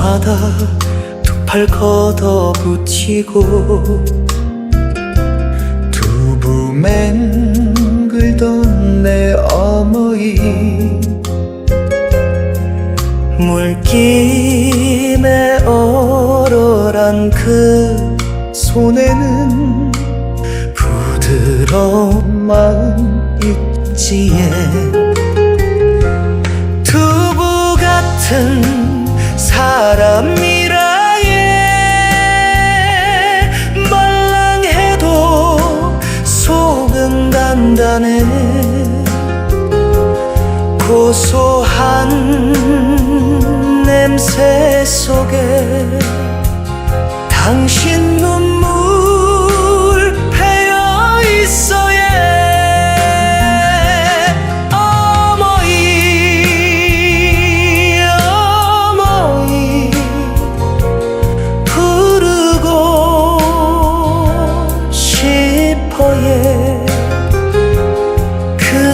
때마다 두 팔 걷어 붙이고 두부 맹글던 내 어머니 물김에 얼얼한 그 손에는 부드러운 마음 있지에 속은 단단해. 고소한 냄새 속에 당신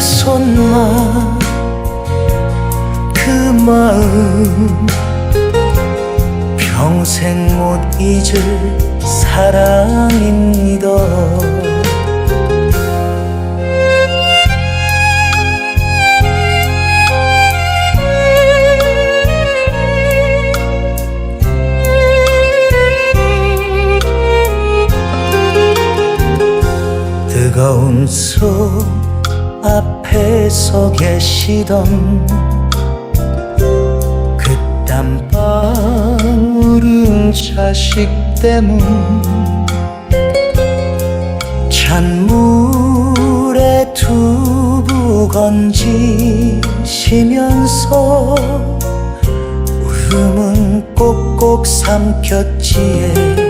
손만 그 마음 평생 못 잊을 사랑입니다. 뜨거운 속 앞에 서 계시던 그 땀방울은 자식 때문 찬물에 두부 건지시면서 울음은 꼭꼭 삼켰지에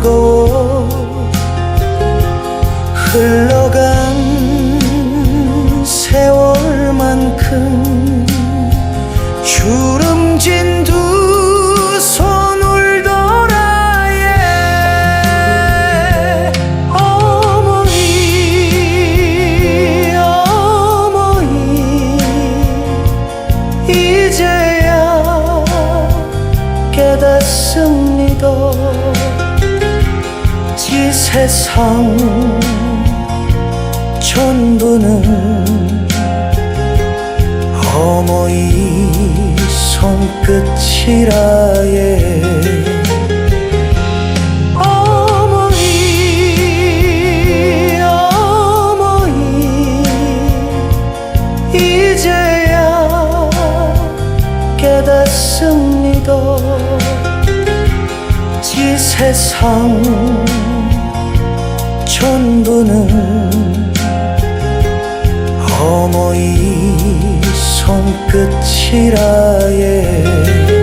뜨거워 흘러간 세월만큼 주름진 두손 울더라 예 어머니 어머니 이제야 깨닫습니다 이 세상 전부는 어머니 손끝이라 예 어머니 어머니 이제야 깨닫습니다. 이 세상 전부는 어머니 손끝이라 예